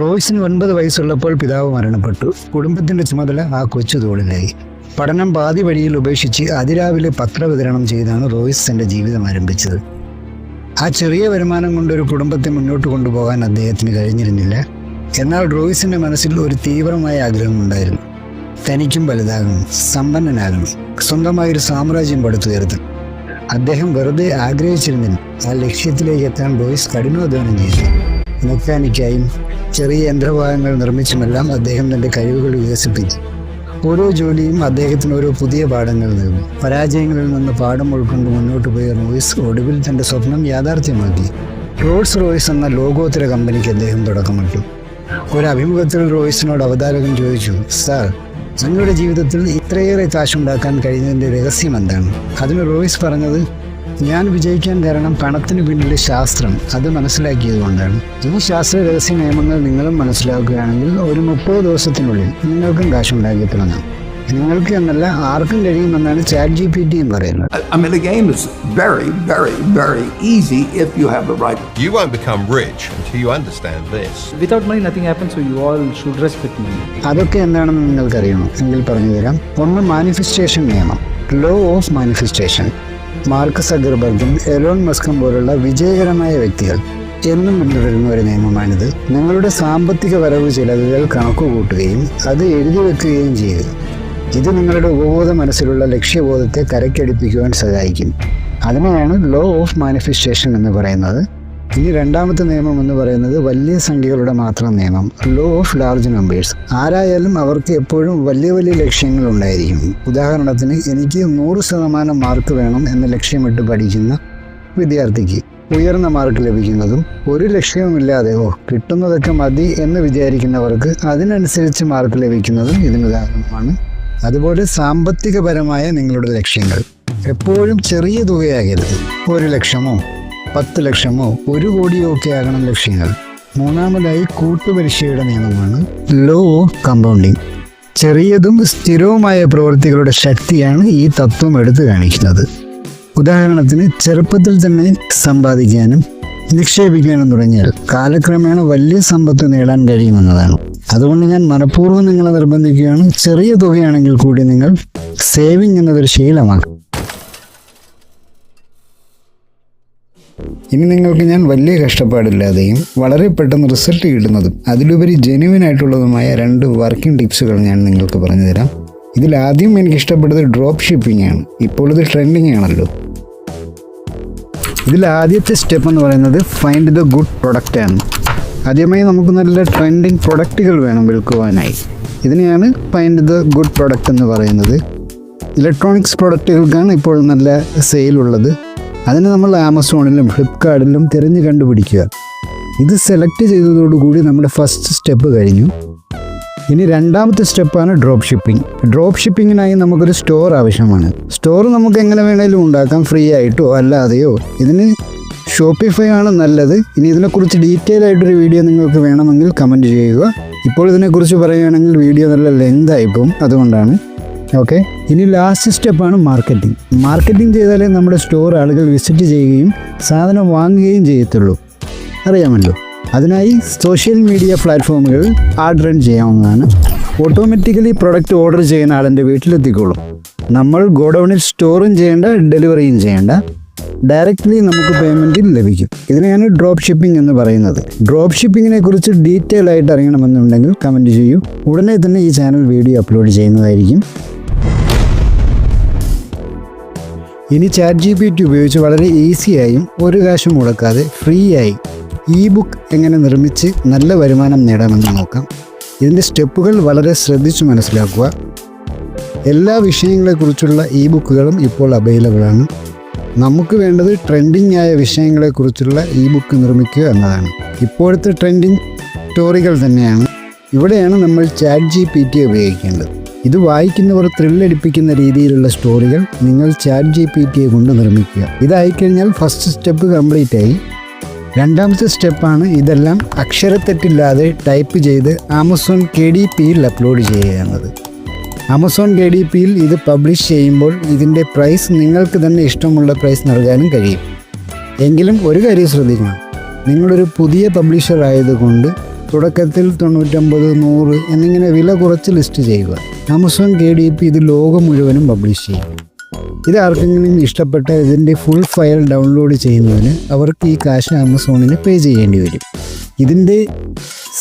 റോയ്സിന് ഒൻപത് വയസ്സുള്ളപ്പോൾ പിതാവ് മരണപ്പെട്ടു. കുടുംബത്തിന്റെ ചുമതല ആ കൊച്ചു തോളിലായി. പഠനം പാതി വഴിയിൽ ഉപേക്ഷിച്ച് അതിരാവിലെ പത്രവിതരണം ചെയ്താണ് റോയ്സ് തന്റെ ജീവിതം ആരംഭിച്ചത്. ആ ചെറിയ വരുമാനം കൊണ്ടൊരു കുടുംബത്തെ മുന്നോട്ട് കൊണ്ടുപോകാൻ അദ്ദേഹത്തിന് കഴിഞ്ഞിരുന്നില്ല. എന്നാൽ റോയ്സിന്റെ മനസ്സിൽ ഒരു തീവ്രമായ ആഗ്രഹമുണ്ടായിരുന്നു തനിക്കും വലുതാകണം സമ്പന്നനാകണം സ്വന്തമായൊരു സാമ്രാജ്യം പടുത്തുയർത്തണം. അദ്ദേഹം വെറുതെ ആഗ്രഹിച്ചിരുന്നില്ല. ആ ലക്ഷ്യത്തിലേക്ക് എത്താൻ റോയ്സ് കഠിനാധ്വാനം ചെയ്തു. മെക്കാനിക്കായും ചെറിയ യന്ത്രഭാഗങ്ങൾ നിർമ്മിച്ചുമെല്ലാം അദ്ദേഹം തന്റെ കഴിവുകൾ വികസിപ്പിച്ചു. ഓരോ ജോലിയും അദ്ദേഹത്തിന് ഓരോ പുതിയ പാഠങ്ങൾ നൽകും. പരാജയങ്ങളിൽ നിന്ന് പാഠം ഉൾക്കൊണ്ട് മുന്നോട്ട് പോയ റോയ്സ് ഒടുവിൽ തന്റെ സ്വപ്നം യാഥാർത്ഥ്യമാക്കി. റോൾസ് റോയ്സ് എന്ന ലോകോത്തര കമ്പനിക്ക് അദ്ദേഹം തുടക്കമിട്ടു. ഒരു അഭിമുഖത്തിൽ റോയ്സിനോട് അവതാരകൻ ചോദിച്ചു സാർ നിങ്ങളുടെ ജീവിതത്തിൽ ഇത്രയേറെ കാശുണ്ടാക്കാൻ കഴിയുന്നതിന്റെ രഹസ്യം എന്താണ്? അതിന് റോയ്സ് പറഞ്ഞത് ഞാൻ വിജയിക്കാൻ കാരണം പണത്തിന് പിന്നിലെ ശാസ്ത്രം. അത് മനസ്സിലാക്കിയത് കൊണ്ടാണ്. ഈ ശാസ്ത്ര രഹസ്യ നിയമങ്ങൾ നിങ്ങളും മനസ്സിലാക്കുകയാണെങ്കിൽ ഒരു മുപ്പത് ദിവസത്തിനുള്ളിൽ നിങ്ങൾക്കും കാശുണ്ടാക്കി തുടങ്ങാം നിങ്ങൾക്ക് എന്നല്ല ആർക്കും കഴിയുമെന്നാണ് ചാറ്റ് ജി പി ടി എന്ന് പറയുന്നത്. I I mean, the game is very, very, very easy if you have the right. You won't become rich until you understand this. Without money, nothing happens, so you all should respect money. അതൊക്കെ എന്താണെന്ന് നിങ്ങൾക്കറിയണം? എങ്കിൽ പറഞ്ഞു തരാം ഒന്ന് manifestation നിയമം. Law of manifestation Mark സഗർബർഗും Elon മസ്കും പോലുള്ള വിജയകരമായ വ്യക്തികൾ. എന്നും പിന്തുടരുന്ന ഒരു നിയമമാണിത്. നിങ്ങളുടെ സാമ്പത്തിക വരവ് ചിലവുകൾ കണക്കുകൂട്ടുകയും അത് എഴുതി വെക്കുകയും ചെയ്യുക. ഇത് നിങ്ങളുടെ ഉപബോധ മനസ്സിലുള്ള ലക്ഷ്യബോധത്തെ കരക്കടിപ്പിക്കുവാൻ സഹായിക്കും. അതിനെയാണ് ലോ ഓഫ് മാനിഫെസ്റ്റേഷൻ എന്ന് പറയുന്നത്. ഇനി രണ്ടാമത്തെ നിയമം എന്ന് പറയുന്നത് വലിയ സംഖ്യകളുടെ മാത്രം നിയമം ലോ ഓഫ് ലാർജ് നമ്പേഴ്സ് ആരായാലും അവർക്ക് എപ്പോഴും വലിയ വലിയ ലക്ഷ്യങ്ങൾ ഉണ്ടായിരിക്കും. ഉദാഹരണത്തിന് എനിക്ക് നൂറ് ശതമാനം മാർക്ക് വേണം എന്ന ലക്ഷ്യമിട്ട് പഠിക്കുന്ന വിദ്യാർത്ഥിക്ക് ഉയർന്ന മാർക്ക് ലഭിക്കുന്നതും ഒരു ലക്ഷ്യവുമില്ലാതെ ഓ കിട്ടുന്നതൊക്കെ മതി എന്ന് വിചാരിക്കുന്നവർക്ക് അതിനനുസരിച്ച് മാർക്ക് ലഭിക്കുന്നതും ഇതിന് ഉദാഹരണമാണ്. അതുപോലെ സാമ്പത്തികപരമായ നിങ്ങളുടെ ലക്ഷ്യങ്ങൾ. എപ്പോഴും ചെറിയ തുകയാകരുത്. ഒരു ലക്ഷമോ പത്ത് ലക്ഷമോ ഒരു കോടിയോ ഒക്കെ ആകണം ലക്ഷ്യങ്ങൾ. മൂന്നാമതായി കൂട്ടുപരീക്ഷയുടെ നിയമമാണ് ലോ കമ്പൗണ്ടിങ് ചെറിയതും സ്ഥിരവുമായ പ്രവൃത്തികളുടെ ശക്തിയാണ് ഈ തത്വം എടുത്തു കാണിക്കുന്നത്. ഉദാഹരണത്തിന് ചെറുപ്പത്തിൽ തന്നെ സമ്പാദിക്കാനും നിക്ഷേപിക്കാനും തുടങ്ങിയാൽ കാലക്രമേണ വലിയ സമ്പത്ത് നേടാൻ കഴിയുമെന്നതാണ്. അതുകൊണ്ട് ഞാൻ മനഃപൂർവം നിങ്ങളെ നിർബന്ധിക്കുകയാണ്. ചെറിയ തുകയാണെങ്കിൽ കൂടി നിങ്ങൾ സേവിങ് എന്നതൊരു ശീലമാക്കും. ഇനി നിങ്ങൾക്ക് ഞാൻ വലിയ കഷ്ടപ്പാടില്ലാതെയും വളരെ പെട്ടെന്ന് റിസൾട്ട് കിട്ടുന്നതും അതിലുപരി ജെനുവിൻ ആയിട്ടുള്ളതുമായ രണ്ട് വർക്കിംഗ് ടിപ്സുകൾ ഞാൻ നിങ്ങൾക്ക് പറഞ്ഞു തരാം ഇതിൽ ആദ്യം എനിക്ക് ഇഷ്ടപ്പെട്ടത് ഡ്രോപ്പ് ഷിപ്പിംഗ് ആണ്. ഇപ്പോൾ ഇത് ട്രെൻഡിങ് ആണല്ലോ. ഇതിൽ ആദ്യത്തെ സ്റ്റെപ്പ് എന്ന് പറയുന്നത് ഫൈൻഡ് ദ ഗുഡ് പ്രൊഡക്റ്റ് ആണ്. ആദ്യമായി നമുക്ക് നല്ല ട്രെൻഡിങ് പ്രൊഡക്റ്റുകൾ വേണം വിൽക്കുവാനായി. ഇതിനെയാണ് ഫൈൻഡ് ദ ഗുഡ് പ്രൊഡക്റ്റ് എന്ന് പറയുന്നത്. ഇലക്ട്രോണിക്സ് പ്രൊഡക്റ്റുകൾക്കാണ് ഇപ്പോൾ നല്ല സെയിലുള്ളത് അതിന് നമ്മൾ ആമസോണിലും ഫ്ലിപ്കാർട്ടിലും തിരഞ്ഞു കണ്ടുപിടിക്കുക. ഇത് സെലക്ട് ചെയ്തതോടുകൂടി നമ്മുടെ ഫസ്റ്റ് സ്റ്റെപ്പ് കഴിഞ്ഞു. ഇനി രണ്ടാമത്തെ സ്റ്റെപ്പാണ് ഡ്രോപ്പ് ഷിപ്പിംഗ് ഡ്രോപ്പ് ഷിപ്പിങ്ങിനായി നമുക്കൊരു സ്റ്റോർ ആവശ്യമാണ്. സ്റ്റോർ നമുക്ക് എങ്ങനെ വേണേലും ഉണ്ടാക്കാം ഫ്രീ ആയിട്ടോ അല്ലാതെയോ. ഇതിന് ഷോപ്പിഫൈ ആണ് നല്ലത്. ഇനി ഇതിനെക്കുറിച്ച് ഡീറ്റെയിൽ ആയിട്ടൊരു വീഡിയോ നിങ്ങൾക്ക് വേണമെങ്കിൽ കമന്റ് ചെയ്യുക. ഇപ്പോൾ ഇതിനെക്കുറിച്ച് പറയുകയാണെങ്കിൽ വീഡിയോ നല്ല ലെങ്ത് ആയിപ്പോവും അതുകൊണ്ടാണ്. ഓക്കെ ഇനി ലാസ്റ്റ് സ്റ്റെപ്പാണ് മാർക്കറ്റിംഗ് മാർക്കറ്റിംഗ് ചെയ്താലേ നമ്മുടെ സ്റ്റോർ ആളുകൾ വിസിറ്റ് ചെയ്യുകയും സാധനം വാങ്ങുകയും ചെയ്യത്തുള്ളൂ. അറിയാമല്ലോ? അതിനായി സോഷ്യൽ മീഡിയ പ്ലാറ്റ്ഫോമുകൾ ആഡ് റൺ ചെയ്യാവുന്നതാണ്. ഓട്ടോമാറ്റിക്കലി പ്രൊഡക്റ്റ് ഓർഡർ ചെയ്യുന്ന ആളിന്റെ വീട്ടിലെത്തിക്കോളും. നമ്മൾ ഗോഡൗണിൽ സ്റ്റോറും ചെയ്യേണ്ട ഡെലിവറിയും ചെയ്യേണ്ട. ഡയറക്റ്റ്ലി നമുക്ക് പേയ്മെന്റിൽ ലഭിക്കും. ഇതിനെയാണ് ഡ്രോപ്പ് ഷിപ്പിംഗ് എന്ന് പറയുന്നത്. ഡ്രോപ്പ് ഷിപ്പിങ്ങിനെ കുറിച്ച് ഡീറ്റെയിൽ ആയിട്ട് അറിയണമെന്നുണ്ടെങ്കിൽ കമന്റ് ചെയ്യൂ. ഉടനെ തന്നെ ഈ ചാനൽ വീഡിയോ അപ്ലോഡ് ചെയ്യുന്നതായിരിക്കും. ഇനി ചാറ്റ് ജി പി ടി ഉപയോഗിച്ച് വളരെ ഈസിയായും ഒരു കാശും മുടക്കാതെ ഫ്രീ ആയി ഇ ബുക്ക് എങ്ങനെ നിർമ്മിച്ച് നല്ല വരുമാനം നേടാമെന്ന് നോക്കാം. ഇതിന്റെ സ്റ്റെപ്പുകൾ വളരെ ശ്രദ്ധിച്ച് മനസ്സിലാക്കുക. എല്ലാ വിഷയങ്ങളെക്കുറിച്ചുള്ള ഇ ബുക്കുകളും ഇപ്പോൾ അവൈലബിൾ ആണ് നമുക്ക് വേണ്ടത് ട്രെൻഡിങ് ആയ വിഷയങ്ങളെക്കുറിച്ചുള്ള ഇ ബുക്ക് നിർമ്മിക്കുക എന്നതാണ്. ഇപ്പോഴത്തെ ട്രെൻഡിങ് സ്റ്റോറികൾ തന്നെയാണ്. ഇവിടെയാണ് നമ്മൾ ചാറ്റ് ജി പി ടി ഉപയോഗിക്കേണ്ടത്. ഇത് വായിക്കുന്നവർ ത്രില്ലടിപ്പിക്കുന്ന രീതിയിലുള്ള സ്റ്റോറികൾ നിങ്ങൾ ചാറ്റ് ജി പി ടിയെ കൊണ്ട് നിർമ്മിക്കുക. ഇതായിക്കഴിഞ്ഞാൽ ഫസ്റ്റ് സ്റ്റെപ്പ് കംപ്ലീറ്റ് ആയി. രണ്ടാമത്തെ സ്റ്റെപ്പാണ് ഇതെല്ലാം അക്ഷരത്തെറ്റില്ലാതെ ടൈപ്പ് ചെയ്ത് ആമസോൺ കെ ഡി പിയിൽ അപ്ലോഡ് ചെയ്യുക എന്നത്. ആമസോൺ കെ ഡി പിയിൽ ഇത് പബ്ലിഷ് ചെയ്യുമ്പോൾ ഇതിന്റെ പ്രൈസ് നിങ്ങൾക്ക് തന്നെ ഇഷ്ടമുള്ള പ്രൈസ് നൽകാനും കഴിയും. എങ്കിലും ഒരു കാര്യം ശ്രദ്ധിക്കണം. നിങ്ങളൊരു പുതിയ പബ്ലിഷർ ആയതുകൊണ്ട് തുടക്കത്തിൽ തൊണ്ണൂറ്റമ്പത് നൂറ് എന്നിങ്ങനെ വില കുറച്ച് ലിസ്റ്റ് ചെയ്യുക. ആമസോൺ കെ ഡി പി ഇത് ലോകം മുഴുവനും പബ്ലിഷ് ചെയ്യും. ഇത് ആർക്കെങ്കിലും ഇഷ്ടപ്പെട്ട ഇതിന്റെ ഫുൾ ഫയൽ ഡൗൺലോഡ് ചെയ്യുന്നതിന് അവർക്ക് ഈ കാശ് ആമസോണിന് പേ ചെയ്യേണ്ടി വരും. ഇതിന്റെ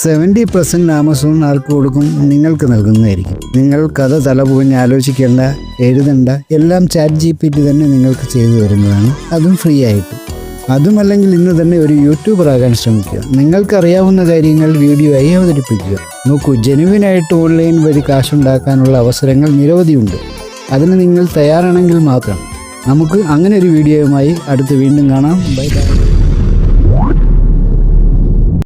സെവന്റി പെർസെന്റ് ആമസോൺ ആർക്ക് കൊടുക്കും നിങ്ങൾക്ക് നൽകുന്നതായിരിക്കും. നിങ്ങൾ കഥ തലപുകഞ്ഞ് ആലോചിക്കേണ്ട എഴുതണ്ട എല്ലാം ചാറ്റ് ജി പി ടി തന്നെ നിങ്ങൾക്ക് ചെയ്തു തരുന്നതാണ്. അതും ഫ്രീ ആയിട്ട്. അതുമല്ലെങ്കിൽ ഇന്ന് തന്നെ ഒരു യൂട്യൂബർ ആകാൻ ശ്രമിക്കുക. നിങ്ങൾക്കറിയാവുന്ന കാര്യങ്ങൾ വീഡിയോ ആയി അവതരിപ്പിക്കുക. നോക്കൂ ജനുവിനായിട്ട് ഓൺലൈൻ വഴി കാശുണ്ടാക്കാനുള്ള അവസരങ്ങൾ നിരവധിയുണ്ട്. അതിന് നിങ്ങൾ തയ്യാറാണെങ്കിൽ മാത്രം നമുക്ക് അങ്ങനെ ഒരു വീഡിയോയുമായി അടുത്ത് വീണ്ടും കാണാം. Bye bye